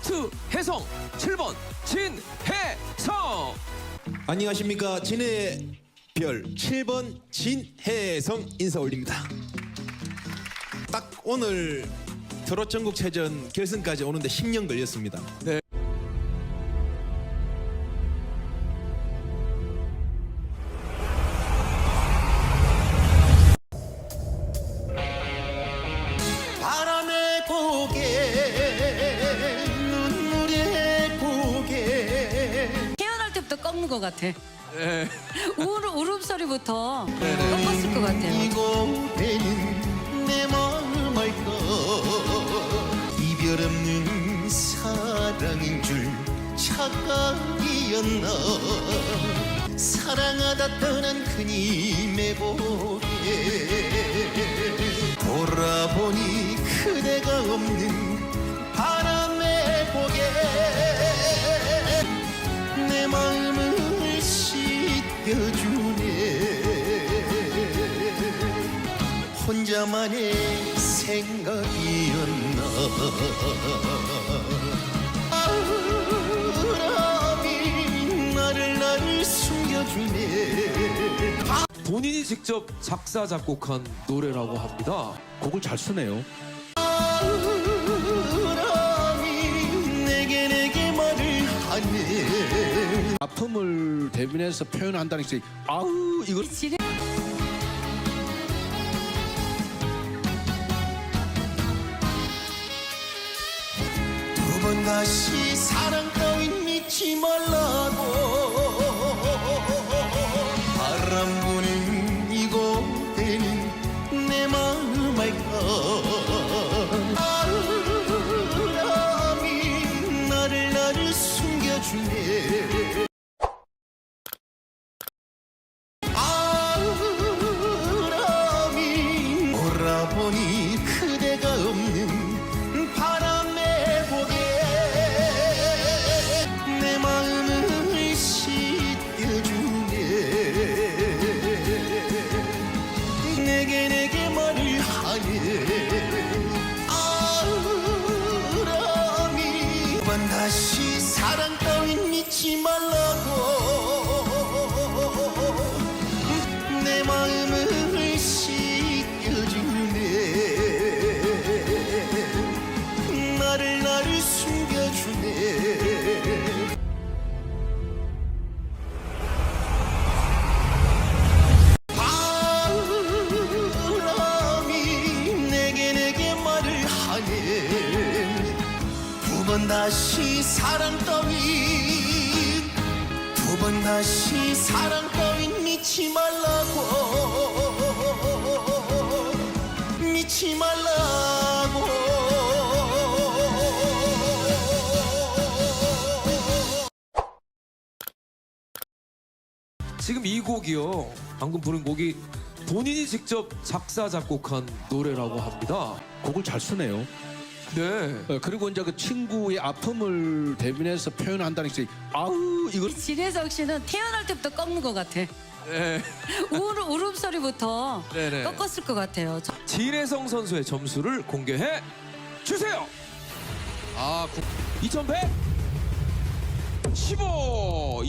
스포츠 혜성 7번 진혜성 안녕하십니까 진해 별 7번 진혜성 인사 올립니다. 딱 오늘 트롯 전국체전 결승까지 오는데 10년 걸렸습니다. 네. 꺾는 것 같아. 네. 울, 울음소리부터 네네. 꺾었을 것 같아요. 이고되는 내 마음 알까 이별 없는 사랑인 줄 착각이었나 사랑하다 떠난 그님의 고개 돌아보니 그대가 없는 씻겨주네 혼자만의 생각이었나 바람이 나를 나를 숨겨주네 본인이 직접 작사 작곡한 노래라고 합니다. 곡을 잘 쓰네요. 말을 아픔을 대변해서 표현한다는 게 아우 이거. 지뢰 두번 다시 사랑 따윈 믿지 말라고. 바람 부는 이곳에는 내 마음 알까 내게 내게 말을 하네 아람이. 번 다시 사랑 따윈 믿지 말라고. 내 마음을 씻겨주네. 나를 나를 숨겨주네 번 다시 사랑 따윈 두 번 다시 사랑 따윈 믿지 말라고 믿지 말라고 지금 이 곡이요. 방금 부른 곡이 본인이 직접 작사 작곡한 노래라고 합니다. 곡을 잘 쓰네요. 네. 어, 그리고 이제 그 친구의 아픔을 대변해서 표현한다는 게 아우 이거 지뢰석 씨는 태어날 때부터 꺾는 것 같아. 네. 울, 울음소리부터 네네. 꺾었을 것 같아요. 저- 진혜성 선수의 점수를 공개해 주세요. 아, 2100 15